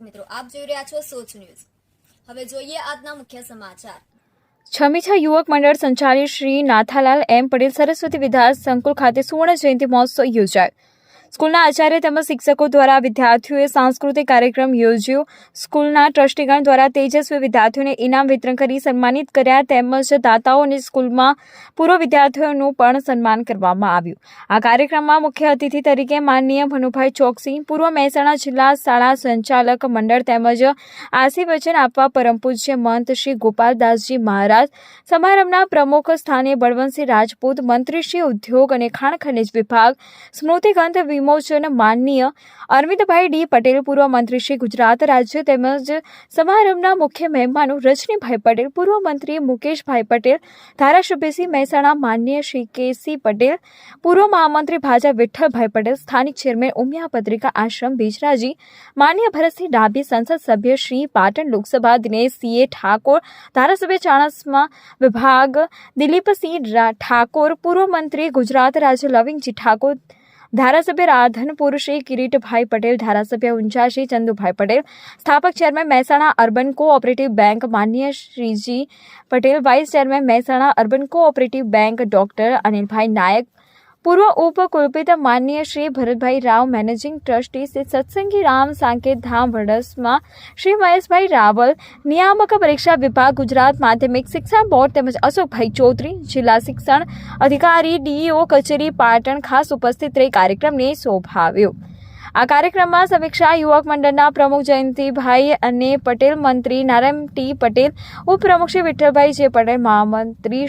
દર્શક મિત્રો, આપ જોઈ રહ્યા છો સોચ ન્યૂઝ. હવે જોઈએ આજના મુખ્ય સમાચાર. છમીછા યુવક મંડળ સંચાલિત શ્રી નાથાલાલ એમ પટેલ સરસ્વતી વિદ્યા સંકુલ ખાતે સુવર્ણ જયંતિ મહોત્સવ યોજાયો. સ્કૂલના આચાર્ય તેમજ શિક્ષકો દ્વારા વિદ્યાર્થીઓએ સાંસ્કૃતિક કાર્યક્રમ યોજ્યો. સ્કૂલના ટ્રસ્ટીગણ દ્વારા તેજસ્વી વિદ્યાર્થીઓને ઇનામ વિતરણ કરી સન્માનિત કર્યા તેમજ દાતાઓને સ્કૂલમાં પૂર્વ વિદ્યાર્થીઓનું પણ સન્માન કરવામાં આવ્યું. આ કાર્યક્રમમાં મુખ્ય અતિથિ તરીકે માનનીય ભનુભાઈ ચોકસી, પૂર્વ મહેસાણા જિલ્લા શાળા સંચાલક મંડળ તેમજ આશીર્વચન આપવા પરમ પૂજ્ય મંત શ્રી ગોપાલદાસજી મહારાજ, સમારંભના પ્રમુખ સ્થાને બળવંતસિંહ રાજપૂત, મંત્રી શ્રી ઉદ્યોગ અને ખાણ ખનિજ વિભાગ સ્મૃતિગ્રંથ વિમોચન માનનીય અરવિંદભાઈ ડી પટેલ, પૂર્વ મંત્રી શ્રી ગુજરાત રાજ્ય તેમજ સમારંભના મુખ્ય મહેમાનો રજનીભાઈ પટેલ, પૂર્વ મંત્રી મુકેશભાઈ પટેલ ધારાસભ્યશ્રી મહેસાણા, માનનીય શ્રી કેસી પટેલ, પૂર્વ મહામંત્રી ભાજપ વિઠ્ઠલભાઈ પટેલ, સ્થાનિક ચેરમેન ઉમિયા પત્રિકા આશ્રમ બીજરાજી માન્ય ભરતસિંહ ડાભી, સંસદ સભ્ય શ્રી પાટણ લોકસભા, દિનેશ સીએ ઠાકોર, ધારાસભ્ય ચાણસમા વિભાગ દિલીપસિંહ ઠાકોર, પૂર્વ મંત્રી ગુજરાત રાજ્ય લવિંગજી ઠાકોર ધારાસભ્ય રાધન શ્રી કિરીટભાઈ પટેલ, ધારાસભ્ય શ્રી ચંદુભાઈ પટેલ, સ્થાપક chairman Mehsana urban cooperative bank માન્ય Shriji Patel, vice chairman Mehsana urban cooperative bank doctor Anilbhai Nayak પૂર્વ ઉપકુલપિત માનનીય શ્રી ભરતભાઈ રાવ મેનેજિંગ ટ્રસ્ટી શ્રી સત્સંગી રામ સાંકેત ધામ વડસમાં શ્રી મહેશભાઈ રાવલ, નિયામક પરીક્ષા વિભાગ, ગુજરાત માધ્યમિક શિક્ષણ બોર્ડ તેમજ અશોકભાઈ ચૌધરી, જિલ્લા શિક્ષણ અધિકારી, ડીઈઓ, કચેરી, પાટણ ખાસ ઉપસ્થિત રહી કાર્યક્રમને શોભાવ્યો આ કાર્યક્રમમાં સમીક્ષા યુવક મંડળના પ્રમુખ જયંતિભાઈ અને પટેલ મંત્રી નારાયણ ટી પટેલ ઉપપ્રમુખ શ્રી વિઠ્ઠલભાઈ જે પટેલ, મહામંત્રી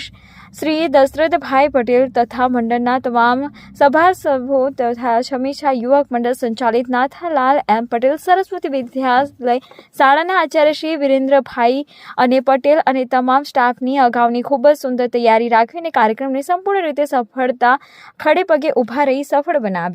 શ્રી દશરથભાઈ પટેલ તથા મંડળના તમામ સભાસભો તથા સમીક્ષા યુવક મંડળ સંચાલિત નાથાલાલ એમ પટેલ સરસ્વતી વિદ્યાલય શાળાના આચાર્ય શ્રી વિરેન્દ્રભાઈ અને પટેલ અને તમામ સ્ટાફની અગાઉની ખૂબ જ સુંદર તૈયારી રાખીને કાર્યક્રમને સંપૂર્ણ રીતે સફળતા ખડે પગે ઊભા રહી સફળ બનાવ્યો.